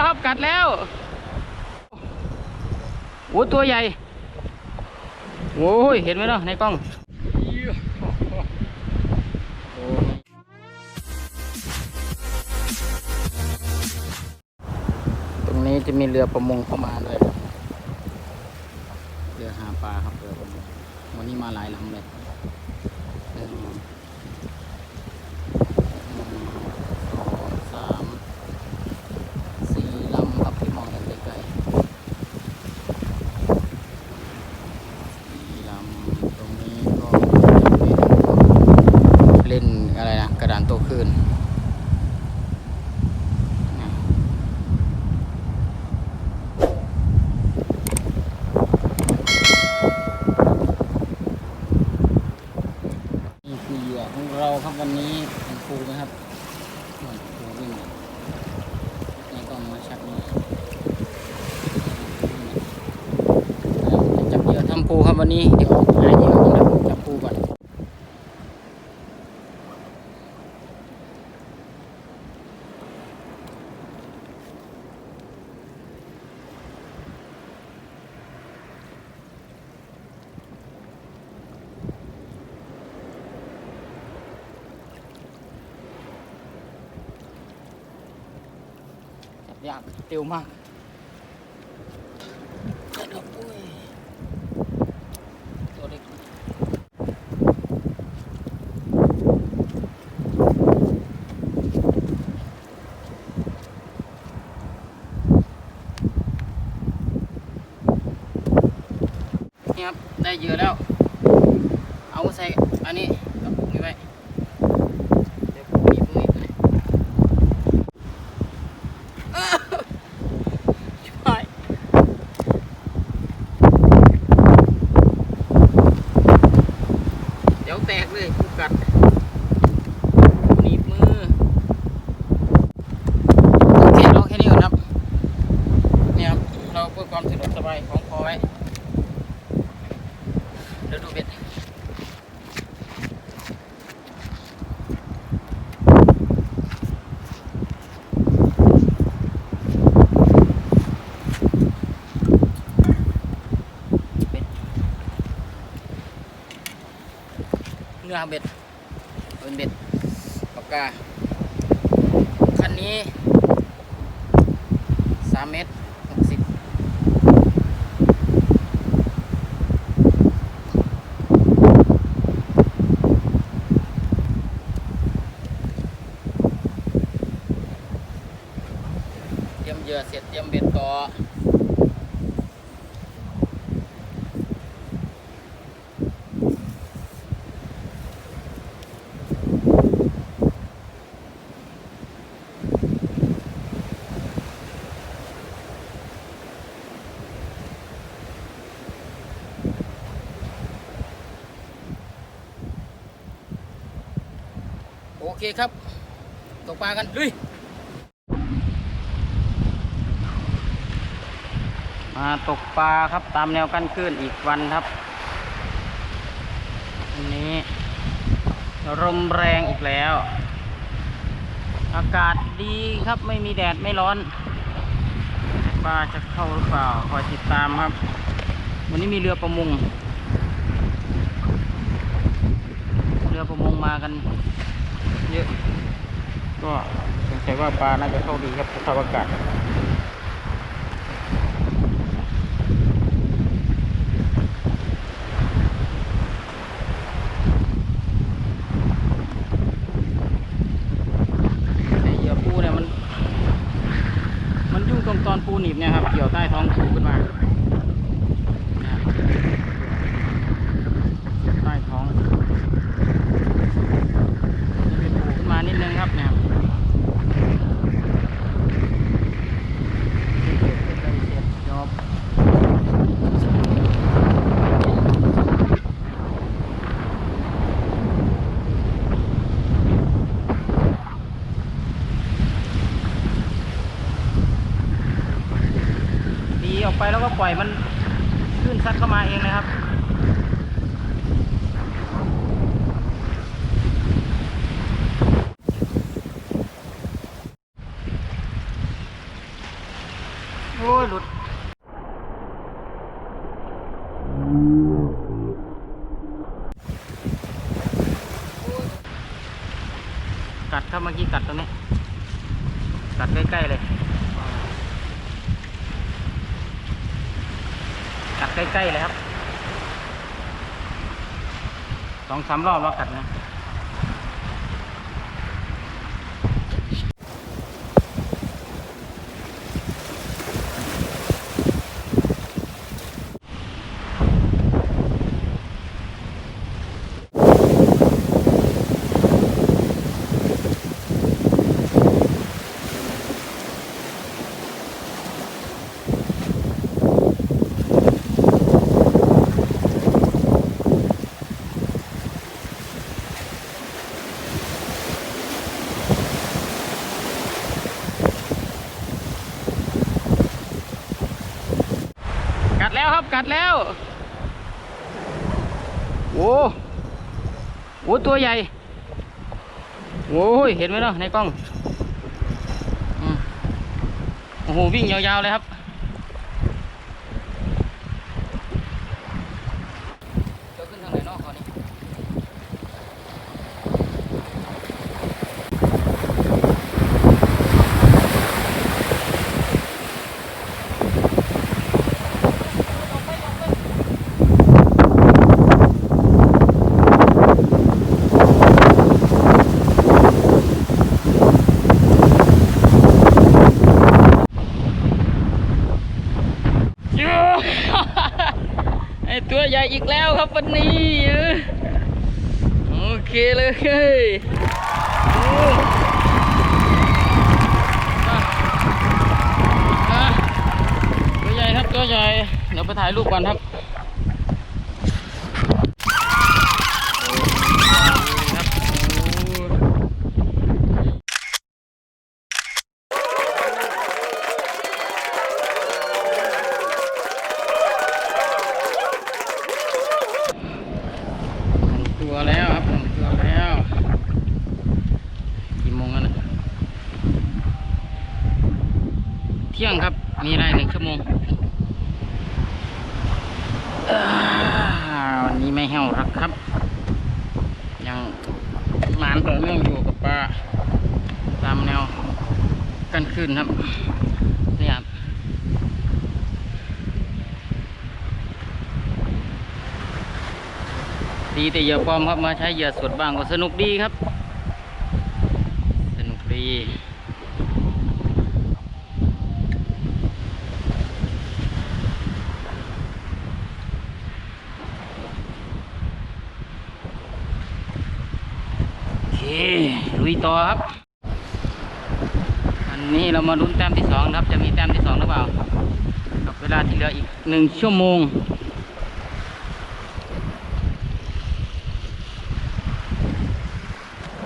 แล้วครับกัดแล้วโอ้ตัวใหญ่โอ้ยเห็นไหมเนาะในกล้องตรงนี้จะมีเรือประมงเข้ามาด้วยเรือหาปลาครับเรือประมงวันนี้มาหลายลำเลยหนึ่งสองสามสี่ลำครับที่มองกันไกลๆสี่ลำตรงนี้ก็เล่นอะไรนะกระดานโตคลื่นนะนี่คือเหยื่อของเราครับวันนี้เป็นฟูไหมครับนู่นฟูวิ่งในกล้องมาชัดนี้จะจับเหยื่อทำ ปูครับวันนี้ เดี๋ยวหาเหยื่อก่อนนะจับปูก่อนยากเร็วมากอุ้ยตัวเล็กนี่ครับ ได้เยอะแล้ว เอาใส่อันนี้กับปุกนี้ไว้เดี๋ยวมมีบมืออีกช่วยเดี๋ยวแตกเลยกัดหนีบมือโอเคเราแค่นี้ก่อนครับ เนี่ยครับ เราเพื่อความสะดวกสบายของคอไว้ เดี๋ยวดูเบ็ด เนื้อเบ็ดเป็นเบ็ดปากกา คันนี้ 3 เมตรหกสิบเตรียมเหยื่อเสร็จเตรียมเบ็ดต่อ โอ เคครับตกปลากันลุยมาตกปลาครับตามแนวกั้นคลื่นอีกวันครับวันนี้ลมแรงอีกแล้ว อากาศดีครับไม่มีแดดไม่ร้อนปลาจะเข้าหรือเปล่าคอยติดตามครับ วันนี้มีเรือประมง เรือประมงมากัน เยอะ ก็สงสัยว่าปลาน่าจะเข้าดีครับสภาพอากาศ ไปแล้วก็ปล่อยมันขึ้นซัดเข้ามาเองนะครับโอ้ยหลุดกัดครับเมื่อกี้กัดตรงนี้ กัดใกล้ๆเลย ใกล้ๆเลยครับสองสามรอบแล้วกัดนะ กัดแล้วครับกัดแล้วโอ้โห ตัวใหญ่ โอ้ย เห็นไหมเนาะในกล้อง โอ้โห วิ่งยาวๆเลยครับจะขึ้นทางไหนเนาะคราวนี้เย้ไอตัวใหญ่อีกแล้วครับวันนี้เออโอเคเล ยโอ้อะอะตัวใหญ่ครับตัวใหญ่ เดี๋ยวไปถ่ายรูปก่อนครับโอ้หนึ่งตัวแล้วครับหนึ่งตัวแล้ว กี่โมงแล้วนะเที่ยงครับ มีอะไรหนึ่งชั่วโมงอ่าวันนี้ไม่แห้วรักครับ ยังหมานต่อเนื่องอยู่กับปลาตามแนวกันขึ้นครับนี่ครับดีแต่เหยื่อปลอมครับมาใช้เหยื่อสดบ้างก็สนุกดีครับ สนุกดีโอเคลุย ต่อครับ อันนี้เรามาลุ้นแต้มที่สองครับ จะมีแต้มที่สองหรือเปล่ากับเวลาที่เหลืออีกหนึ่งชั่วโมง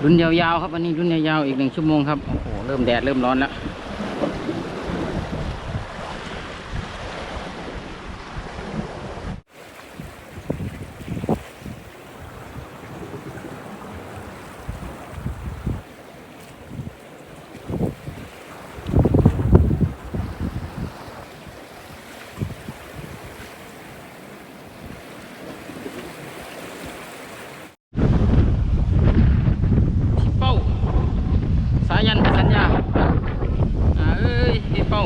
รุ่นยาวๆครับอันนี้รุ่นยาวๆอีกหนึ่งชั่วโมงครับโอ้โหเริ่มแดดเริ่มร้อนแล้ว พี่เป้า สายันสัญญาอ่าเอ้ยพี่เป้า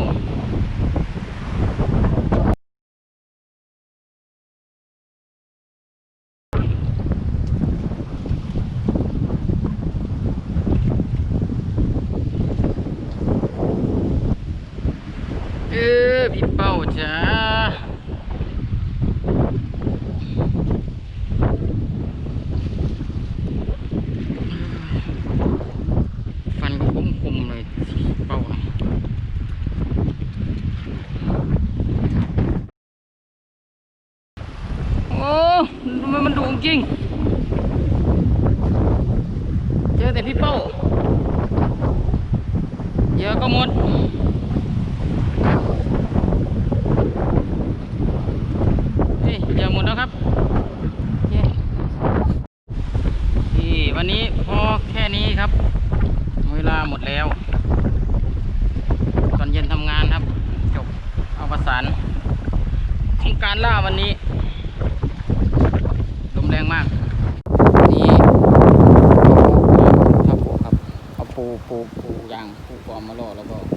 เออพี่เป้า จ้าฟันก็คมๆเลยเป้าเนี่ยโอ้มันดุจริง เจอแต่พี่เป้าเยอะก็หมด เฮ้ยเดี๋ยวหมดแล้วครับเย้นี่วันนี้พอแค่นี้ครับ เวลาหมดแล้ว ตอนเย็นทำงานครับ จบเอาประสานของการล่าวันนี้ ลมแรงมาก นี่ครับผมครับ ปูปูยางปูกอมมาล่อแล้วก็มีสิบเข้าต้นหากันอย่างนี้นะครับบางวันนะครับโอเคทีนี้ไม้ทั้งหมดมันแดงอ่าปลาเรา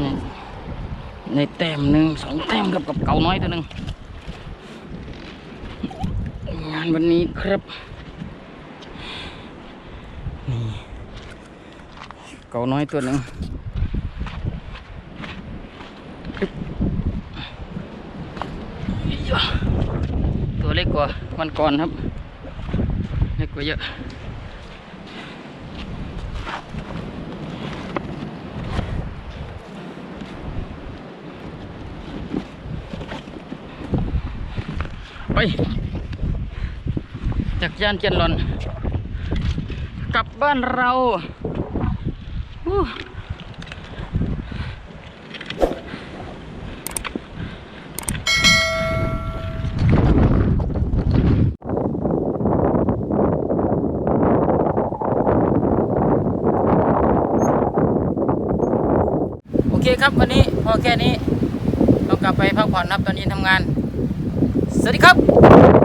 ในในแต้มหนึ่งสองแต้มกับกับเก่าน้อยตัวหนึ่งงานวันนี้ครับ เก่าน้อยตัวหนึ่งตัวเล็กกว่าวันก่อนครับเล็กกว่าเยอะไปจากย่านเจียนหลอน กลับบ้านเรา โอเคครับวันนี้พอแค่นี้เรากลับไปพักผ่อนครับตอนนี้ทำงาน สวัสดีครับ